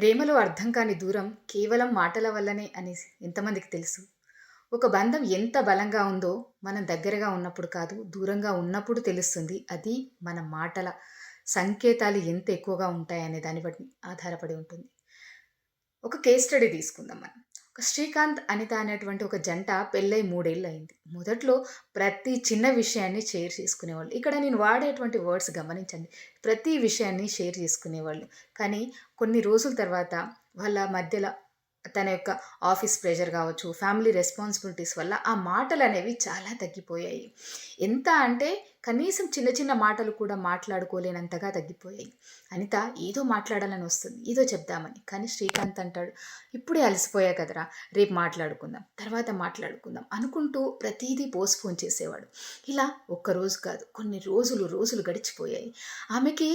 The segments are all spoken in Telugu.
ప్రేమలో అర్థం కాని దూరం కేవలం మాటల వల్లనే అని ఎంతమందికి తెలుసు? ఒక బంధం ఎంత బలంగా ఉందో మనం దగ్గరగా ఉన్నప్పుడు కాదు, దూరంగా ఉన్నప్పుడు తెలుస్తుంది. అది మన మాటల సంకేతాలు ఎంత ఎక్కువగా ఉంటాయనే దాన్ని బట్టి ఆధారపడి ఉంటుంది. ఒక కేస్ స్టడీ తీసుకుందాం మనం. ఒక శ్రీకాంత్, అనిత అనేటువంటి ఒక జంట పెళ్ళై మూడేళ్ళు అయింది మొదట్లో ప్రతి చిన్న విషయాన్ని షేర్ చేసుకునేవాళ్ళు. ఇక్కడ నేను వాడేటువంటి వర్డ్స్ గమనించండి. ప్రతి విషయాన్ని షేర్ చేసుకునేవాళ్ళు. కానీ కొన్ని రోజుల తర్వాత వాళ్ళ మధ్యలో తన యొక్క ఆఫీస్ ప్రెషర్ కావచ్చు, ఫ్యామిలీ రెస్పాన్సిబిలిటీస్ వల్ల ఆ మాటలనేవి చాలా తగ్గిపోయాయి. ఎంత అంటే కనీసం చిన్న చిన్న మాటలు కూడా మాట్లాడుకోలేనంతగా తగ్గిపోయాయి. అనిత ఏదో మాట్లాడాలని వస్తుంది. ఏదో చెప్దామని. కానీ శ్రీకాంత్ అంటాడు, "ఇప్పుడే అలసిపోయా కదరా! రేపు మాట్లాడుకుందాం. తర్వాత మాట్లాడుకుందాం" అనుకుంటూ ప్రతీదీ పోస్ట్‌పోన్ చేసేవాడు. ఇలా ఒక్కరోజు కాదు, కొన్ని రోజులు, రోజులు గడిచిపోయాయి. ఆమెకి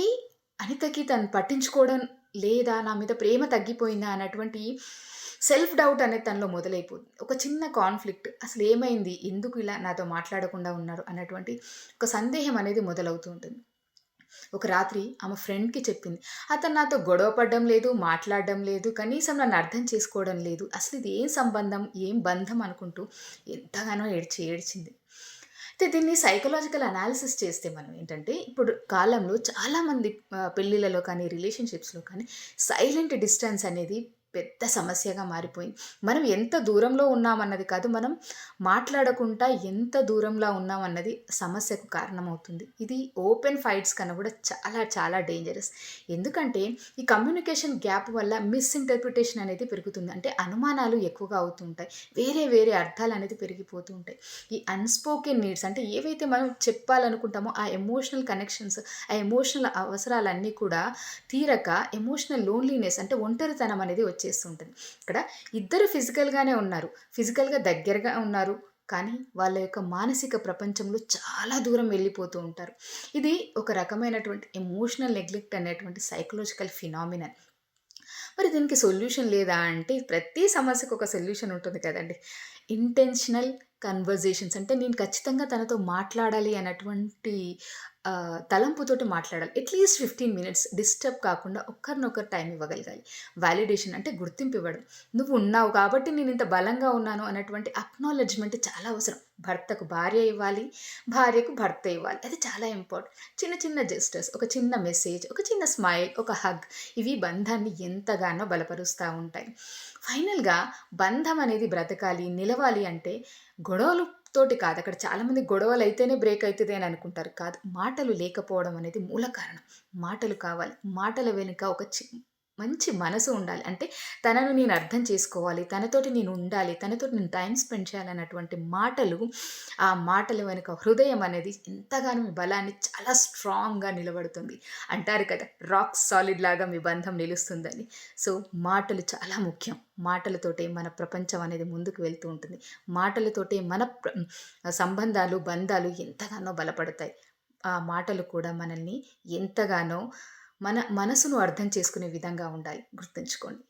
అనితకి తను పట్టించుకోవడం లేదా, నా మీద ప్రేమ తగ్గిపోయిందా అన్నటువంటి సెల్ఫ్ డౌట్ అనేది తనలో మొదలైపోతుంది. ఒక చిన్న కాన్‌ఫ్లిక్ట్ అసలు ఏమైంది? ఎందుకు ఇలా నాతో మాట్లాడకుండా ఉన్నారు? అన్నటువంటి ఒక సందేహం అనేది మొదలవుతూ ఉంటుంది. ఒక రాత్రి ఆమె ఫ్రెండ్‌కి చెప్పింది. అతను నాతో గొడవ పడడం లేదు, మాట్లాడడం లేదు, కనీసం నన్ను అర్థం చేసుకోవడం లేదు. అసలు ఇది ఏం సంబంధం? ఏం బంధం? అనుకుంటూ ఎంతగానో ఏడ్చి ఏడ్చింది. అయితే దీన్ని సైకలాజికల్ అనాలిసిస్ చేస్తే మనం ఏంటంటే, ఇప్పుడు కాలంలో చాలామంది పెళ్ళిళ్ళలో కానీ, రిలేషన్‌షిప్స్‌లో కానీ సైలెంట్ డిస్టెన్స్ అనేది పెద్ద సమస్యగా మారిపోయింది. మనం ఎంత దూరంలో ఉన్నామన్నది కాదు, మనం మాట్లాడకుండా ఎంత దూరంలో ఉన్నామన్నది సమస్యకు కారణమవుతుంది. ఇది ఓపెన్ ఫైట్స్ కన్నా కూడా చాలా చాలా డేంజరస్. ఎందుకంటే ఈ కమ్యూనికేషన్ గ్యాప్ వల్ల మిస్‌ఇంటర్ప్రిటేషన్ అనేది పెరుగుతుంది. అంటే అనుమానాలు ఎక్కువగా అవుతుంటాయి వేరే వేరే అర్థాలు అనేది పెరిగిపోతూ ఉంటాయి. ఈ అన్‌స్పోకెన్ నీడ్స్ అంటే ఏవైతే మనం చెప్పాలనుకుంటామో ఆ ఎమోషనల్ కనెక్షన్స్, ఆ ఎమోషనల్ అవసరాలన్నీ కూడా తీరక ఎమోషనల్ లోన్లీనెస్ అంటే ఒంటరితనం అనేది వచ్చేస్తూ ఉంటుంది. ఇక్కడ ఇద్దరు ఫిజికల్‌గానే ఉన్నారు. ఫిజికల్‌గా దగ్గరగా ఉన్నారు. కానీ వాళ్ళ యొక్క మానసిక ప్రపంచంలో చాలా దూరం వెళ్ళిపోతూ ఉంటారు. ఇది ఒక రకమైనటువంటి ఎమోషనల్ నెగ్లెక్ట్ అనేటువంటి సైకలాజికల్ ఫినామినన్. మరి దీనికి సొల్యూషన్ లేదా అంటే ప్రతి సమస్యకు ఒక సొల్యూషన్ ఉంటుంది కదండి ఇంటెన్షనల్ కన్వర్జేషన్స్ అంటే నేను ఖచ్చితంగా తనతో మాట్లాడాలి అన్నటువంటి తలంపుతోటి మాట్లాడాలి. అట్‌లీస్ట్ 15 మినిట్స్ డిస్టర్బ్ కాకుండా ఒక్కరినొకరు టైం ఇవ్వగలగాలి. వ్యాలిడేషన్ అంటే గుర్తింపు ఇవ్వడం. నువ్వు ఉన్నావు కాబట్టి నేను ఇంత బలంగా ఉన్నాను అన్నటువంటి అక్నాలెడ్జ్‌మెంట్ చాలా అవసరం. భర్తకు భార్య ఇవ్వాలి. భార్యకు భర్త ఇవ్వాలి. అది చాలా ఇంపార్టెంట్. చిన్న చిన్న జెస్చర్స్, ఒక చిన్న మెసేజ్, ఒక చిన్న స్మైల్, ఒక హగ్ ఇవి బంధాన్ని ఎంతగానో బలపరుస్తూ ఉంటాయి. ఫైనల్‌గా బంధం అనేది బ్రతకాలి, నిలవాలి అంటే గొడవలు తోటి కాదు. అక్కడ చాలామంది గొడవలు అయితేనే బ్రేక్ అవుతుంది అని అనుకుంటారు. కాదు. మాటలు లేకపోవడం అనేది మూల కారణం. మాటలు కావాలి. మాటల వెనుక ఒక చి మంచి మనసు ఉండాలి. అంటే తనను నేను అర్థం చేసుకోవాలి. తనతోటి నేను ఉండాలి. తనతోటి నేను టైం స్పెండ్ చేయాలన్నటువంటి మాటలు, ఆ మాటల వెనుక హృదయం అనేది ఎంతగానో మీ బలాన్ని చాలా స్ట్రాంగ్‌గా నిలబడుతుంది. అంటారు కదా! రాక్ సాలిడ్ లాగా మీ బంధం నిలుస్తుందని. సో, మాటలు చాలా ముఖ్యం. మాటలతోటే మన ప్రపంచం అనేది ముందుకు వెళ్తూ ఉంటుంది. మాటలతోటే మన సంబంధాలు, బంధాలు ఎంతగానో బలపడతాయి. ఆ మాటలు కూడా మనల్ని ఎంతగానో మన మనసును అర్థం చేసుకునే విధంగా ఉండాలి. గుర్తుంచుకోండి.